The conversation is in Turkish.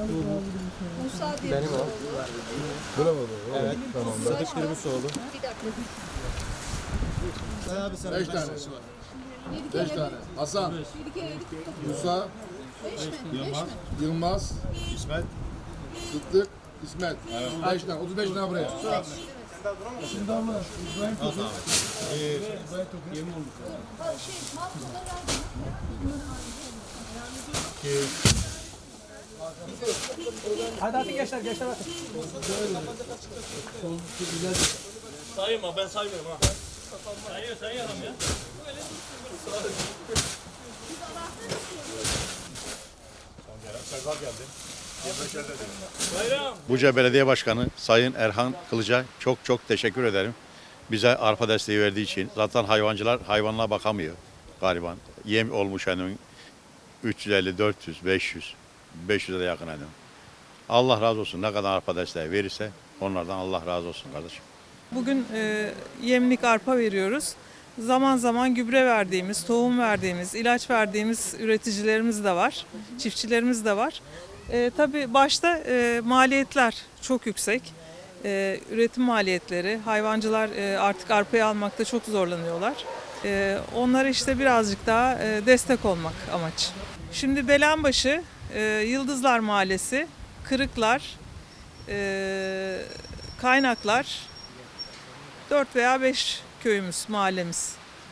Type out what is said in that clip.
Musa diye Benim o. Oldu? Evet. Tamam. Sadık Dirbisoğlu. Bir dakika. Abi sen. Beş tanesi var. Beş tane. Hasan. Musa, Beş mi? Mi? Yılmaz, İsmet. Sıddık, İsmet. Beş tane. 35 tane buraya. Ha, şey, Mahmut'a verdim. Hadi hadi gençler gençler hadi. Sayma ben saymıyorum ha. Sayıyor sayıyor adam ya. Bayram. Buca Belediye Başkanı Sayın Erhan Kılıç'a çok çok teşekkür ederim. Bize arpa desteği verdiği için. Zaten hayvancılar hayvanına bakamıyor galiba. Yem olmuş hani 350, 400, 500, 500'e de yakın hani. Allah razı olsun. Ne kadar arpa desteği verirse onlardan Allah razı olsun kardeşim. Bugün e, yemlik arpa veriyoruz. Zaman zaman gübre verdiğimiz, tohum verdiğimiz, ilaç verdiğimiz üreticilerimiz de var, çiftçilerimiz de var. E, tabii başta e, maliyetler çok yüksek. E, üretim maliyetleri, hayvancılar e, artık arpayı almakta çok zorlanıyorlar. E, onlara işte birazcık daha e, destek olmak amaç. Şimdi Belenbaşı, e, Yıldızlar Mahallesi, Kırıklar, e, Kaynaklar, 4 veya 5 köyümüz, mahallemiz.